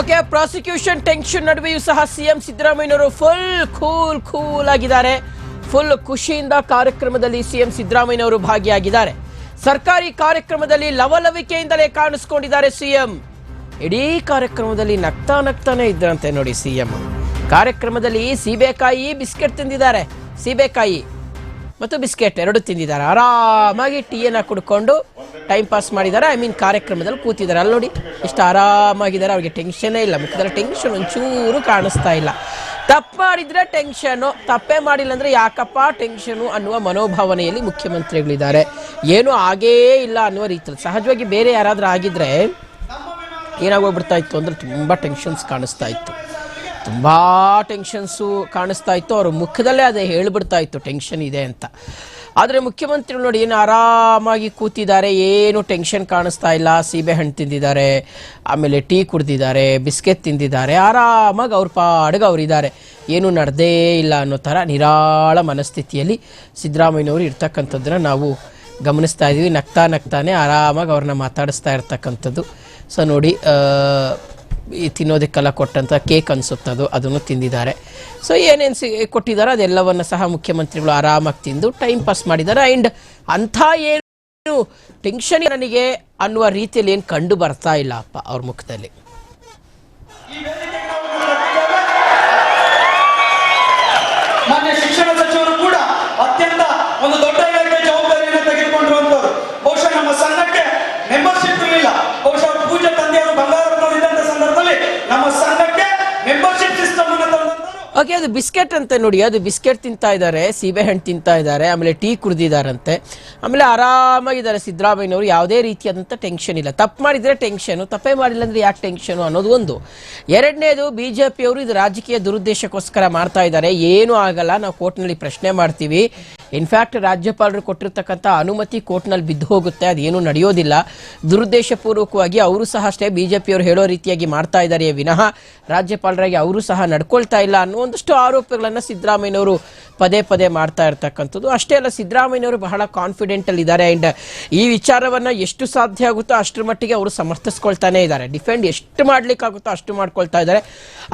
Okay, prosecution tension ನಡುವೆಯೂ ಸಹ CM ಸಿದ್ದರಾಮಯ್ಯನವರು ಫುಲ್ ಕೂಲ್ ಕೂಲ್ ಆಗಿದ್ದಾರೆ. ಫುಲ್ ಖುಷಿಯಿಂದ ಕಾರ್ಯಕ್ರಮದಲ್ಲಿ ಸಿಎಂ ಸಿದ್ದರಾಮಯ್ಯನವರು ಭಾಗಿಯಾಗಿದ್ದಾರೆ. ಸರ್ಕಾರಿ ಕಾರ್ಯಕ್ರಮದಲ್ಲಿ ಲವಲವಿಕೆಯಿಂದಲೇ ಕಾಣಿಸ್ಕೊಂಡಿದ್ದಾರೆ ಸಿಎಂ. ಇಡೀ ಕಾರ್ಯಕ್ರಮದಲ್ಲಿ ನಗ್ತಾ ನಗ್ತಾನೆ ಇದ್ರಂತೆ ನೋಡಿ ಸಿಎಂ. ಕಾರ್ಯಕ್ರಮದಲ್ಲಿ ಸೀಬೆಕಾಯಿ ಬಿಸ್ಕೆಟ್ ತಿಂದಿದ್ದಾರೆ. ಸೀಬೆಕಾಯಿ ಮತ್ತು ಬಿಸ್ಕೆಟ್ ಎರಡು ತಿಂದಿದ್ದಾರೆ. ಆರಾಮಾಗಿ ಟೀಯನ್ನು ಕುಡ್ಕೊಂಡು ಟೈಮ್ ಪಾಸ್ ಮಾಡಿದ್ದಾರೆ. ಐ ಮೀನ್ ಕಾರ್ಯಕ್ರಮದಲ್ಲಿ ಕೂತಿದ್ದಾರೆ. ಅಲ್ಲಿ ನೋಡಿ, ಇಷ್ಟು ಆರಾಮಾಗಿದ್ದಾರೆ. ಅವ್ರಿಗೆ ಟೆನ್ಷನ್ನೇ ಇಲ್ಲ. ಮುಖದಲ್ಲಿ ಟೆನ್ಷನ್ ಒಂಚೂರು ಕಾಣಿಸ್ತಾ ಇಲ್ಲ. ತಪ್ಪು ಮಾಡಿದ್ರೆ ಟೆನ್ಷನು ತಪ್ಪೇ ಮಾಡಿಲ್ಲ ಅಂದ್ರೆ ಯಾಕಪ್ಪ ಟೆನ್ಷನು ಅನ್ನುವ ಮನೋಭಾವನೆಯಲ್ಲಿ ಮುಖ್ಯಮಂತ್ರಿಗಳಿದ್ದಾರೆ. ಏನೂ ಆಗೇ ಇಲ್ಲ ಅನ್ನುವ ರೀತಿಯಲ್ಲಿ. ಸಹಜವಾಗಿ ಬೇರೆ ಯಾರಾದರೂ ಆಗಿದ್ರೆ ಏನಾಗೋಗ್ಬಿಡ್ತಾ ಇತ್ತು ಅಂದರೆ ತುಂಬ ಟೆನ್ಷನ್ಸ್ ಕಾಣಿಸ್ತಾ ಇತ್ತು. ತುಂಬ ಟೆನ್ಷನ್ಸು ಕಾಣಿಸ್ತಾ ಇತ್ತು. ಅವ್ರ ಮುಖದಲ್ಲೇ ಅದೇ ಹೇಳಿಬಿಡ್ತಾ ಇತ್ತು, ಟೆನ್ಷನ್ ಇದೆ ಅಂತ. ಆದರೆ ಮುಖ್ಯಮಂತ್ರಿಗಳು ನೋಡಿ ಏನು ಆರಾಮಾಗಿ ಕೂತಿದ್ದಾರೆ, ಏನು ಟೆನ್ಷನ್ ಕಾಣಿಸ್ತಾ ಇಲ್ಲ. ಸೀಬೆ ಹಣ್ಣು ತಿಂದಿದ್ದಾರೆ, ಆಮೇಲೆ ಟೀ ಕುಡ್ದಿದ್ದಾರೆ, ಬಿಸ್ಕೆಟ್ ತಿಂದಿದ್ದಾರೆ. ಆರಾಮಾಗಿ ಅವ್ರ ಪಾಡಿಗೆ ಅವರಿದ್ದಾರೆ ಏನು ನಡೆದೇ ಇಲ್ಲ ಅನ್ನೋ ಥರ ನಿರಾಳ ಮನಸ್ಥಿತಿಯಲ್ಲಿ ಸಿದ್ದರಾಮಯ್ಯನವರು ಇರ್ತಕ್ಕಂಥದ್ದನ್ನು ನಾವು ಗಮನಿಸ್ತಾ ಇದ್ದೀವಿ ನಗ್ತಾ ನಗ್ತಾನೆ ಆರಾಮಾಗಿ ಅವ್ರನ್ನ ಮಾತಾಡಿಸ್ತಾ ಇರ್ತಕ್ಕಂಥದ್ದು. ಸೊ ನೋಡಿ ಈ ತಿನ್ನೋದಕ್ಕೆಲ್ಲ ಕೊಟ್ಟಂಥ ಕೇಕ್ ಅದು ಅದನ್ನು ತಿಂದಿದ್ದಾರೆ. ಸೊ ಏನೇನು ಸಿ ಕೊಟ್ಟಿದ್ದಾರೆ ಅದೆಲ್ಲವನ್ನು ಸಹ ಮುಖ್ಯಮಂತ್ರಿಗಳು ಆರಾಮಾಗಿ ತಿಂದು ಟೈಮ್ ಪಾಸ್ ಮಾಡಿದ್ದಾರೆ. ಆ್ಯಂಡ್ ಅಂಥ ಏನು ಟೆನ್ಷನ್ ನನಗೆ ಅನ್ನುವ ರೀತಿಯಲ್ಲಿ ಏನು ಕಂಡು ಬರ್ತಾ ಇಲ್ಲ ಅಪ್ಪ ಅವ್ರ ಮುಖದಲ್ಲಿ. ಓಕೆ ಅದು ಬಿಸ್ಕೆಟ್ ಅಂತ ನೋಡಿ, ಅದು ಬಿಸ್ಕೆಟ್ ತಿಂತಾ ಇದ್ದಾರೆ ಸೀಬೆಹಣ್ಣು ತಿಂತಾ ಇದ್ದಾರೆ, ಆಮೇಲೆ ಟೀ ಕುಡ್ದಿದ್ದಾರಂತೆ ಆಮೇಲೆ ಆರಾಮಾಗಿದ್ದಾರೆ ಸಿದ್ದರಾಮಯ್ಯನವರು, ಯಾವುದೇ ರೀತಿಯಾದಂಥ ಟೆನ್ಷನ್ ಇಲ್ಲ. ತಪ್ಪು ಮಾಡಿದರೆ ಟೆನ್ಷನು ತಪ್ಪೇ ಮಾಡಿಲ್ಲ ಅಂದರೆ ಯಾಕೆ ಟೆನ್ಷನು ಅನ್ನೋದು ಒಂದು. ಎರಡನೇದು ಬಿ ಜೆ ಪಿಯವರು ಇದು ರಾಜಕೀಯ ದುರುದ್ದೇಶಕ್ಕೋಸ್ಕರ ಮಾಡ್ತಾ ಇದ್ದಾರೆ. ಏನೂ ಆಗಲ್ಲ, ನಾವು ಕೋರ್ಟ್ನಲ್ಲಿ ಪ್ರಶ್ನೆ ಮಾಡ್ತೀವಿ. ಇನ್ಫ್ಯಾಕ್ಟ್ ರಾಜ್ಯಪಾಲರು ಕೊಟ್ಟಿರ್ತಕ್ಕಂಥ ಅನುಮತಿ ಕೋರ್ಟ್ನಲ್ಲಿ ಬಿದ್ದು ಹೋಗುತ್ತೆ, ಅದೇನು ನಡೆಯೋದಿಲ್ಲ. ದುರುದ್ದೇಶಪೂರ್ವಕವಾಗಿ ಅವರು ಸಹ ಅಷ್ಟೇ ಬಿ ಜೆ ಪಿಯವರು ಹೇಳೋ ರೀತಿಯಾಗಿ ಮಾಡ್ತಾ ಇದ್ದಾರೆ ವಿನಃ ರಾಜ್ಯಪಾಲರಾಗಿ ಅವರು ಸಹ ನಡ್ಕೊಳ್ತಾ ಇಲ್ಲ ಅನ್ನೋ ಒಂದಷ್ಟು ಆರೋಪಗಳನ್ನು ಸಿದ್ದರಾಮಯ್ಯನವರು ಪದೇ ಪದೇ ಮಾಡ್ತಾ ಇರ್ತಕ್ಕಂಥದ್ದು. ಅಷ್ಟೇ ಅಲ್ಲ ಸಿದ್ದರಾಮಯ್ಯವರು ಬಹಳ ಕಾನ್ಫಿಡೆಂಟ್ ಅಲ್ಲಿ ಇದ್ದಾರೆ ಅಂಡ್ ಈ ವಿಚಾರವನ್ನ ಎಷ್ಟು ಸಾಧ್ಯ ಆಗುತ್ತೋ ಅಷ್ಟರ ಮಟ್ಟಿಗೆ ಅವರು ಸಮರ್ಥಿಸ್ಕೊಳ್ತಾನೆ ಇದ್ದಾರೆ. ಡಿಫೆಂಡ್ ಎಷ್ಟು ಮಾಡ್ಲಿಕ್ಕಾಗುತ್ತೋ ಅಷ್ಟು ಮಾಡ್ಕೊಳ್ತಾ ಇದ್ದಾರೆ.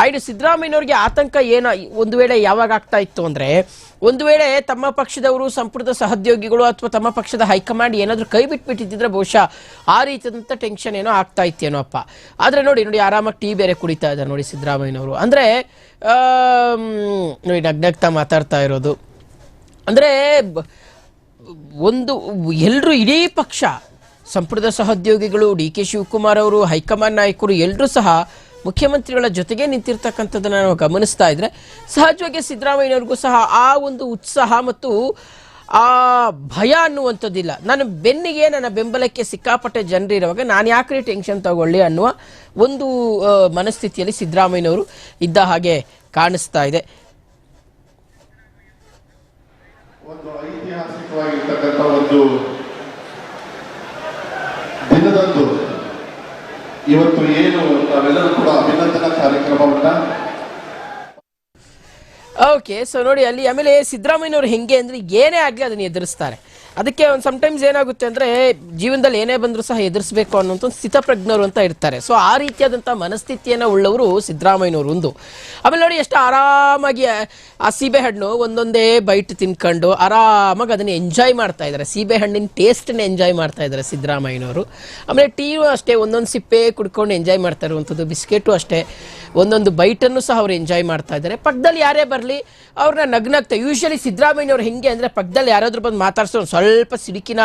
ಆಯ್ತು ಸಿದ್ದರಾಮಯ್ಯವ್ರಿಗೆ ಆತಂಕ ಏನ, ಒಂದು ವೇಳೆ ಯಾವಾಗ ಆಗ್ತಾ ಇತ್ತು ಅಂದ್ರೆ, ಒಂದು ವೇಳೆ ತಮ್ಮ ಪಕ್ಷದವರು, ಸಂಪುಟದ ಸಹೋದ್ಯೋಗಿಗಳು ಅಥವಾ ತಮ್ಮ ಪಕ್ಷದ ಹೈಕಮಾಂಡ್ ಏನಾದರೂ ಕೈ ಬಿಟ್ಬಿಟ್ಟಿದ್ರೆ ಬಹುಶಃ ಆ ರೀತಿಯಾದಂಥ ಟೆನ್ಷನ್ ಏನೋ ಆಗ್ತಾ ಇತ್ತೇನೋ ಅಪ್ಪ. ಆದರೆ ನೋಡಿ ನೋಡಿ ಆರಾಮಾಗಿ ಟೀ ಬೇರೆ ಕುಡಿತಾ ಇದ್ದಾರೆ ನೋಡಿ ಸಿದ್ದರಾಮಯ್ಯನವರು. ಅಂದರೆ ನೋಡಿ ನಗ್ನಗ್ತಾ ಮಾತಾಡ್ತಾ ಇರೋದು. ಅಂದರೆ ಒಂದು ಎಲ್ಲರೂ ಇಡೀ ಪಕ್ಷ, ಸಂಪುಟದ ಸಹೋದ್ಯೋಗಿಗಳು, ಡಿ ಕೆ ಶಿವಕುಮಾರ್ ಅವರು, ಹೈಕಮಾಂಡ್ ನಾಯಕರು ಎಲ್ಲರೂ ಸಹ ಮುಖ್ಯಮಂತ್ರಿಗಳ ಜೊತೆಗೆ ನಿಂತಿರ್ತಕ್ಕಂಥದ್ದನ್ನು ನಾವು ಗಮನಿಸ್ತಾ ಇದ್ರೆ, ಸಹಜವಾಗಿ ಸಿದ್ದರಾಮಯ್ಯನವ್ರಿಗೂ ಸಹ ಆ ಒಂದು ಉತ್ಸಾಹ ಮತ್ತು ಆ ಭಯ ಅನ್ನುವಂಥದ್ದಿಲ್ಲ. ನನ್ನ ಬೆನ್ನಿಗೆ ನನ್ನ ಬೆಂಬಲಕ್ಕೆ ಸಿಕ್ಕಾಪಟ್ಟೆ ಜನರು ಇರುವಾಗ ನಾನು ಯಾಕ್ರಿ ಟೆನ್ಷನ್ ತಗೊಳ್ಳಿ ಅನ್ನುವ ಒಂದು ಮನಸ್ಥಿತಿಯಲ್ಲಿ ಸಿದ್ದರಾಮಯ್ಯನವರು ಇದ್ದ ಹಾಗೆ ಕಾಣಿಸ್ತಾ ಇದೆ. ಒಂದು ಐತಿಹಾಸಿಕವಾಗಿರ್ತಕ್ಕಂಥ ಒಂದು ದಿನದಂದು ಇವತ್ತು ಏನು, ನಾವೆಲ್ಲರೂ ಕೂಡ ಅಭಿನಂದನಾ ಕಾರ್ಯಕ್ರಮವನ್ನ ಓಕೆ ಸೊ ನೋಡಿ, ಅಲ್ಲಿ ಆಮೇಲೆ ಸಿದ್ದರಾಮಯ್ಯನವರು ಹೆಂಗೆ ಅಂದ್ರೆ ಏನೇ ಆಗಲಿ ಅದನ್ನ ಎದುರಿಸ್ತಾರೆ. ಅದಕ್ಕೆ ಒಂದು ಸಮಟೈಮ್ಸ್ ಏನಾಗುತ್ತೆ ಅಂದರೆ ಜೀವನದಲ್ಲಿ ಏನೇ ಬಂದರೂ ಸಹ ಎದುರಿಸಬೇಕು ಅನ್ನೋಂಥ ಒಂದು ಸ್ಥಿತಪ್ರಜ್ಞರು ಅಂತ ಇರ್ತಾರೆ. ಸೊ ಆ ರೀತಿಯಾದಂಥ ಮನಸ್ಥಿತಿಯನ್ನು ಉಳ್ಳವರು ಸಿದ್ದರಾಮಯ್ಯನವರು ಒಂದು. ಆಮೇಲೆ ನೋಡಿ, ಎಷ್ಟು ಆರಾಮಾಗಿ, ಆ ಸೀಬೆಹಣ್ಣು ಒಂದೊಂದೇ ಬೈಟ್ ತಿನ್ಕೊಂಡು ಆರಾಮಾಗಿ ಅದನ್ನ ಎಂಜಾಯ್ ಮಾಡ್ತಾ ಇದ್ದಾರೆ. ಸೀಬೆಹಣ್ಣಿನ ಟೇಸ್ಟನ್ನು ಎಂಜಾಯ್ ಮಾಡ್ತಾ ಇದ್ದಾರೆ ಸಿದ್ದರಾಮಯ್ಯನವರು. ಆಮೇಲೆ ಟೀಯೂ ಅಷ್ಟೇ, ಒಂದೊಂದು ಸಿಪ್ಪೆ ಕುಡ್ಕೊಂಡು ಎಂಜಾಯ್ ಮಾಡ್ತಾ ಇರುವಂಥದ್ದು, ಬಿಸ್ಕೆಟು ಅಷ್ಟೇ. ಒಂದೊಂದು ಬೈಟನ್ನು ಸಹ ಅವರು ಎಂಜಾಯ್ ಮಾಡ್ತಾ ಇದ್ದಾರೆ. ಪಕ್ಕದಲ್ಲಿ ಯಾರೇ ಬರಲಿ, ಅವ್ರನ್ನ ನಗ್ನಗ್ತ ಯೂಶಲಿ ಸಿದ್ದರಾಮಯ್ಯನವ್ರು ಹೆಂಗೆ ಅಂದರೆ ಪಕ್ಕದಲ್ಲಿ ಯಾರಾದರೂ ಬಂದು ಮಾತಾಡ್ಸೋ ಒಂದ್ ಸ್ವಲ್ಪ ಸಿಡುಕಿನ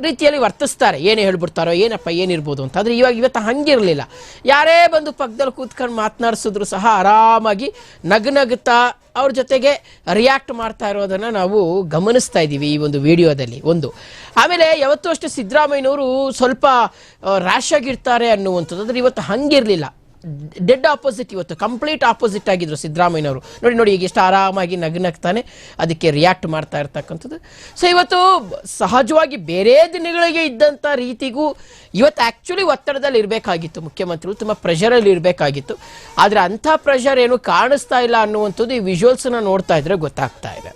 ರೀತಿಯಲ್ಲಿ ವರ್ತಿಸ್ತಾರೆ. ಏನು ಹೇಳ್ಬಿಡ್ತಾರೋ, ಏನಪ್ಪ ಏನಿರ್ಬೋದು ಅಂತ. ಆದರೆ ಇವಾಗ ಇವತ್ತು ಹಂಗಿರಲಿಲ್ಲ. ಯಾರೇ ಬಂದು ಪಕ್ಕದಲ್ಲಿ ಕೂತ್ಕೊಂಡು ಮಾತನಾಡಿಸಿದ್ರು ಸಹ ಆರಾಮಾಗಿ ನಗ್ನಗ್ತಾ ಅವ್ರ ಜೊತೆಗೆ ರಿಯಾಕ್ಟ್ ಮಾಡ್ತಾ ಇರೋದನ್ನು ನಾವು ಗಮನಿಸ್ತಾ ಇದ್ದೀವಿ ಈ ಒಂದು ವಿಡಿಯೋದಲ್ಲಿ. ಒಂದು. ಆಮೇಲೆ ಯಾವತ್ತೂ ಅಷ್ಟು ಸಿದ್ದರಾಮಯ್ಯನವರು ಸ್ವಲ್ಪ ರ್ಯಾಶ್ ಆಗಿರ್ತಾರೆ ಅನ್ನುವಂಥದ್ದು. ಆದರೆ ಇವತ್ತು ಹಂಗಿರಲಿಲ್ಲ. ಡೆಡ್ ಆಪೋಸಿಟ್ ಇವತ್ತು ಕಂಪ್ಲೀಟ್ ಆಪೋಸಿಟ್ ಆಗಿದ್ರು ಸಿದ್ದರಾಮಯ್ಯನವರು. ನೋಡಿ ನೋಡಿ, ಈಗ ಎಷ್ಟು ಆರಾಮಾಗಿ ನಗ್ನಗ್ತಾನೆ ಅದಕ್ಕೆ ರಿಯಾಕ್ಟ್ ಮಾಡ್ತಾ ಇರ್ತಕ್ಕಂಥದ್ದು. ಸೊ ಇವತ್ತು ಸಹಜವಾಗಿ ಬೇರೆ ದಿನಗಳಿಗೆ ಇದ್ದಂಥ ರೀತಿಗೂ ಇವತ್ತು ಆ್ಯಕ್ಚುಲಿ ಒತ್ತಡದಲ್ಲಿ ಇರಬೇಕಾಗಿತ್ತು. ಮುಖ್ಯಮಂತ್ರಿಗಳು ತುಂಬ ಪ್ರೆಷರಲ್ಲಿ ಇರಬೇಕಾಗಿತ್ತು. ಆದರೆ ಅಂಥ ಪ್ರೆಷರ್ ಏನು ಕಾಣಿಸ್ತಾ ಇಲ್ಲ ಅನ್ನುವಂಥದ್ದು ಈ ವಿಜುವಲ್ಸನ್ನು ನೋಡ್ತಾ ಇದ್ರೆ ಗೊತ್ತಾಗ್ತಾ ಇದೆ.